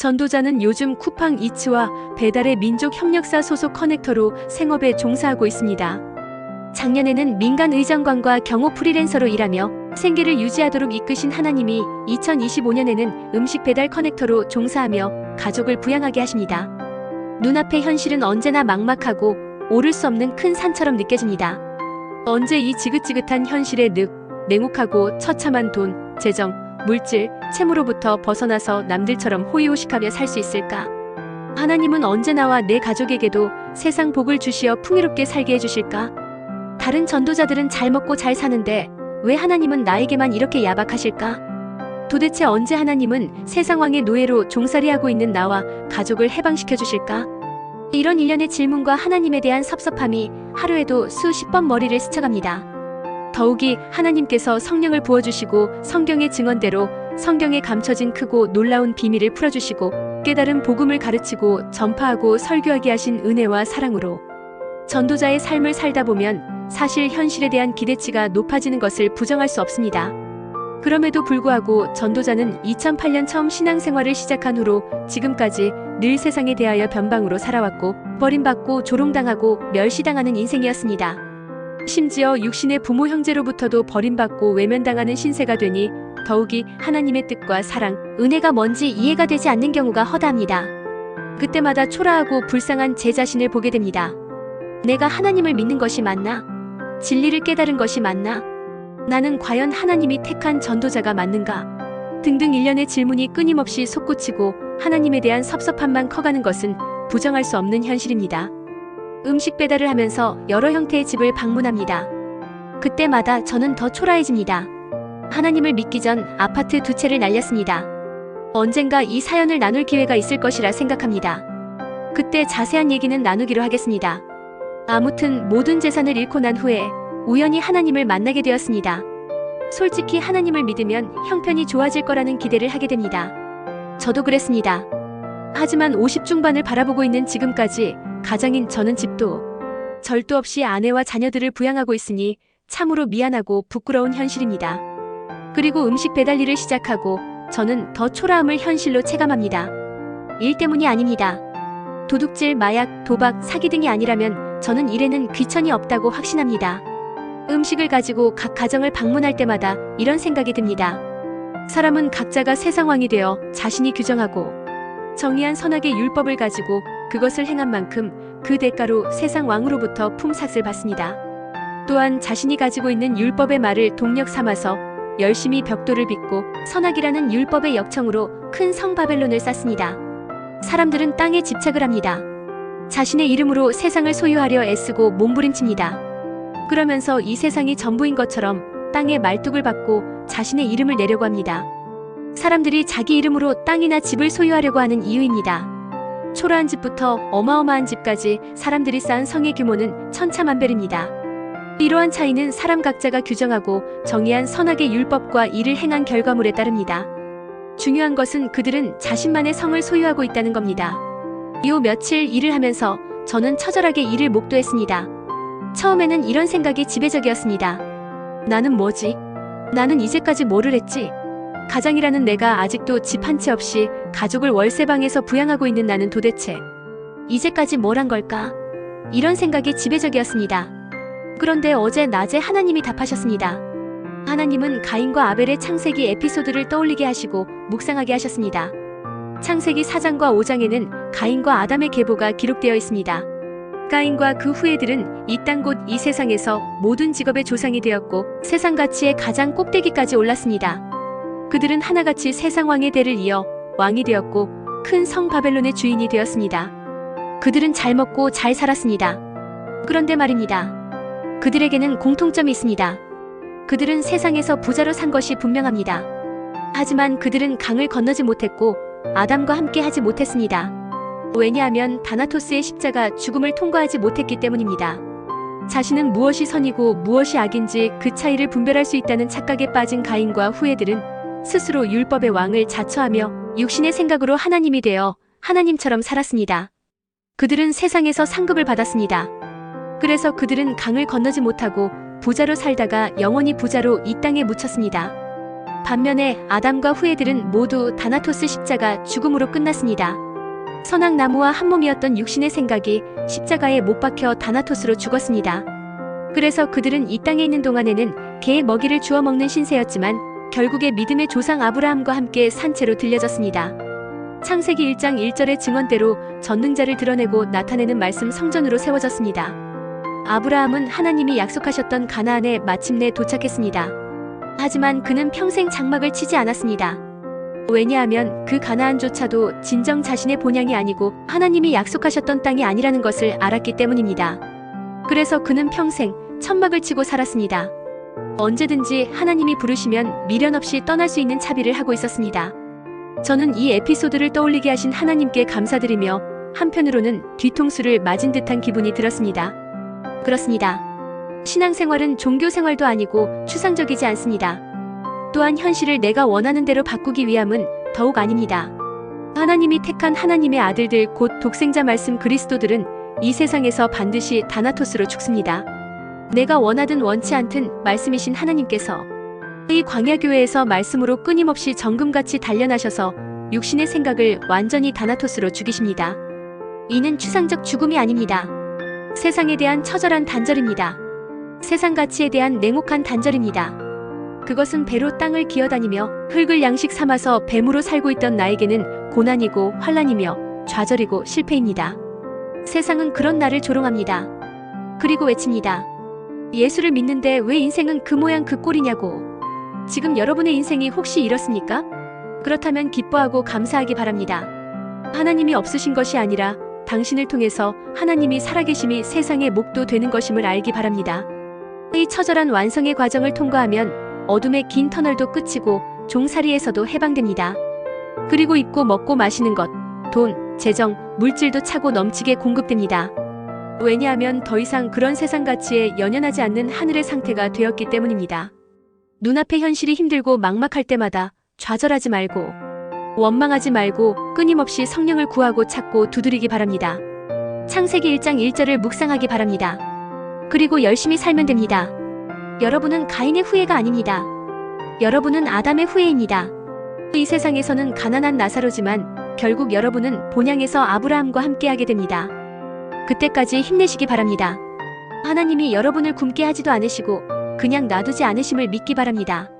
전도자는 요즘 쿠팡 이츠와 배달의 민족 협력사 소속 커넥터로 생업에 종사하고 있습니다. 작년에는 민간 의장관과 경호 프리랜서로 일하며 생계를 유지하도록 이끄신 하나님이 2025년에는 음식 배달 커넥터로 종사하며 가족을 부양하게 하십니다. 눈앞의 현실은 언제나 막막하고 오를 수 없는 큰 산처럼 느껴집니다. 언제 이 지긋지긋한 현실의 늪, 냉혹하고 처참한 돈, 재정, 물질, 채무로부터 벗어나서 남들처럼 호의호식하며 살 수 있을까? 하나님은 언제나와 내 가족에게도 세상 복을 주시어 풍요롭게 살게 해주실까? 다른 전도자들은 잘 먹고 잘 사는데 왜 하나님은 나에게만 이렇게 야박하실까? 도대체 언제 하나님은 세상 왕의 노예로 종살이하고 있는 나와 가족을 해방시켜 주실까? 이런 일련의 질문과 하나님에 대한 섭섭함이 하루에도 수십 번 머리를 스쳐갑니다. 더욱이 하나님께서 성령을 부어주시고 성경의 증언대로 성경에 감춰진 크고 놀라운 비밀을 풀어주시고 깨달은 복음을 가르치고 전파하고 설교하게 하신 은혜와 사랑으로 전도자의 삶을 살다 보면 사실 현실에 대한 기대치가 높아지는 것을 부정할 수 없습니다. 그럼에도 불구하고 전도자는 2008년 처음 신앙생활을 시작한 후로 지금까지 늘 세상에 대하여 변방으로 살아왔고 버림받고 조롱당하고 멸시당하는 인생이었습니다. 심지어 육신의 부모 형제로부터도 버림받고 외면당하는 신세가 되니 더욱이 하나님의 뜻과 사랑, 은혜가 뭔지 이해가 되지 않는 경우가 허다합니다. 그때마다 초라하고 불쌍한 제 자신을 보게 됩니다. 내가 하나님을 믿는 것이 맞나? 진리를 깨달은 것이 맞나? 나는 과연 하나님이 택한 전도자가 맞는가? 등등 일련의 질문이 끊임없이 솟구치고 하나님에 대한 섭섭함만 커가는 것은 부정할 수 없는 현실입니다. 음식 배달을 하면서 여러 형태의 집을 방문합니다. 그때마다 저는 더 초라해집니다. 하나님을 믿기 전 아파트 두 채를 날렸습니다. 언젠가 이 사연을 나눌 기회가 있을 것이라 생각합니다. 그때 자세한 얘기는 나누기로 하겠습니다. 아무튼 모든 재산을 잃고 난 후에 우연히 하나님을 만나게 되었습니다. 솔직히 하나님을 믿으면 형편이 좋아질 거라는 기대를 하게 됩니다. 저도 그랬습니다. 하지만 50 중반을 바라보고 있는 지금까지 가장인 저는 집도 절도 없이 아내와 자녀들을 부양하고 있으니 참으로 미안하고 부끄러운 현실입니다. 그리고 음식 배달 일을 시작하고 저는 더 초라함을 현실로 체감합니다. 일 때문이 아닙니다. 도둑질, 마약, 도박, 사기 등이 아니라면 저는 일에는 귀천이 없다고 확신합니다. 음식을 가지고 각 가정을 방문할 때마다 이런 생각이 듭니다. 사람은 각자가 세상 왕이 되어 자신이 규정하고 정의한 선악의 율법을 가지고 그것을 행한 만큼 그 대가로 세상 왕으로부터 품삯을 받습니다. 또한 자신이 가지고 있는 율법의 말을 동력 삼아서 열심히 벽돌을 빚고 선악이라는 율법의 역청으로 큰 성 바벨론을 쌓습니다. 사람들은 땅에 집착을 합니다. 자신의 이름으로 세상을 소유하려 애쓰고 몸부림칩니다. 그러면서 이 세상이 전부인 것처럼 땅에 말뚝을 받고 자신의 이름을 내려고 합니다. 사람들이 자기 이름으로 땅이나 집을 소유하려고 하는 이유입니다. 초라한 집부터 어마어마한 집까지 사람들이 쌓은 성의 규모는 천차만별입니다. 이러한 차이는 사람 각자가 규정하고 정의한 선악의 율법과 이를 행한 결과물에 따릅니다. 중요한 것은 그들은 자신만의 성을 소유하고 있다는 겁니다. 요 며칠 일을 하면서 저는 처절하게 이를 목도했습니다. 처음에는 이런 생각이 지배적이었습니다. 나는 뭐지? 나는 이제까지 뭐를 했지? 가장이라는 내가 아직도 집 한 채 없이 가족을 월세방에서 부양하고 있는 나는 도대체 이제까지 뭘 한 걸까? 이런 생각이 지배적이었습니다. 그런데 어제 낮에 하나님이 답하셨습니다. 하나님은 가인과 아벨의 창세기 에피소드를 떠올리게 하시고 묵상하게 하셨습니다. 창세기 4장과 5장에는 가인과 아담의 계보가 기록되어 있습니다. 가인과 그 후예들은 이땅곧이 세상에서 모든 직업의 조상이 되었고 세상 가치의 가장 꼭대기까지 올랐습니다. 그들은 하나같이 세상 왕의 대를 이어 왕이 되었고 큰 성 바벨론의 주인이 되었습니다. 그들은 잘 먹고 잘 살았습니다. 그런데 말입니다. 그들에게는 공통점이 있습니다. 그들은 세상에서 부자로 산 것이 분명합니다. 하지만 그들은 강을 건너지 못했고 아담과 함께 하지 못했습니다. 왜냐하면 다나토스의 십자가 죽음을 통과하지 못했기 때문입니다. 자신은 무엇이 선이고 무엇이 악인지 그 차이를 분별할 수 있다는 착각에 빠진 가인과 후예들은 스스로 율법의 왕을 자처하며 육신의 생각으로 하나님이 되어 하나님처럼 살았습니다. 그들은 세상에서 상급을 받았습니다. 그래서 그들은 강을 건너지 못하고 부자로 살다가 영원히 부자로 이 땅에 묻혔습니다. 반면에 아담과 후예들은 모두 다나토스 십자가 죽음으로 끝났습니다. 선악나무와 한몸이었던 육신의 생각이 십자가에 못 박혀 다나토스로 죽었습니다. 그래서 그들은 이 땅에 있는 동안에는 개의 먹이를 주워 먹는 신세였지만 결국에 믿음의 조상 아브라함과 함께 산채로 들려졌습니다. 창세기 1장 1절의 증언대로 전능자를 드러내고 나타내는 말씀 성전으로 세워졌습니다. 아브라함은 하나님이 약속하셨던 가나안에 마침내 도착했습니다. 하지만 그는 평생 장막을 치지 않았습니다. 왜냐하면 그 가나안조차도 진정 자신의 본향이 아니고 하나님이 약속하셨던 땅이 아니라는 것을 알았기 때문입니다. 그래서 그는 평생 천막을 치고 살았습니다. 언제든지 하나님이 부르시면 미련 없이 떠날 수 있는 차비를 하고 있었습니다. 저는 이 에피소드를 떠올리게 하신 하나님께 감사드리며 한편으로는 뒤통수를 맞은 듯한 기분이 들었습니다. 그렇습니다. 신앙생활은 종교생활도 아니고 추상적이지 않습니다. 또한 현실을 내가 원하는 대로 바꾸기 위함은 더욱 아닙니다. 하나님이 택한 하나님의 아들들 곧 독생자 말씀 그리스도들은 이 세상에서 반드시 다나토스로 죽습니다. 내가 원하든 원치 않든 말씀이신 하나님께서 이 광야교회에서 말씀으로 끊임없이 정금같이 단련하셔서 육신의 생각을 완전히 다나토스로 죽이십니다. 이는 추상적 죽음이 아닙니다. 세상에 대한 처절한 단절입니다. 세상 가치에 대한 냉혹한 단절입니다. 그것은 배로 땅을 기어다니며 흙을 양식 삼아서 뱀으로 살고 있던 나에게는 고난이고 환란이며 좌절이고 실패입니다. 세상은 그런 나를 조롱합니다. 그리고 외칩니다. 예수를 믿는데 왜 인생은 그 모양 그 꼴이냐고. 지금 여러분의 인생이 혹시 이렇습니까? 그렇다면 기뻐하고 감사하기 바랍니다. 하나님이 없으신 것이 아니라 당신을 통해서 하나님이 살아계심이 세상의 목도 되는 것임을 알기 바랍니다. 이 처절한 완성의 과정을 통과하면 어둠의 긴 터널도 끝이고 종살이에서도 해방됩니다. 그리고 입고 먹고 마시는 것, 돈, 재정, 물질도 차고 넘치게 공급됩니다. 왜냐하면 더 이상 그런 세상 가치에 연연하지 않는 하늘의 상태가 되었기 때문입니다. 눈앞의 현실이 힘들고 막막할 때마다 좌절하지 말고 원망하지 말고 끊임없이 성령을 구하고 찾고 두드리기 바랍니다. 창세기 1장 1절을 묵상하기 바랍니다. 그리고 열심히 살면 됩니다. 여러분은 가인의 후예가 아닙니다. 여러분은 아담의 후예입니다. 이 세상에서는 가난한 나사로지만 결국 여러분은 본향에서 아브라함과 함께하게 됩니다. 그때까지 힘내시기 바랍니다. 하나님이 여러분을 굶게 하지도 않으시고 그냥 놔두지 않으심을 믿기 바랍니다.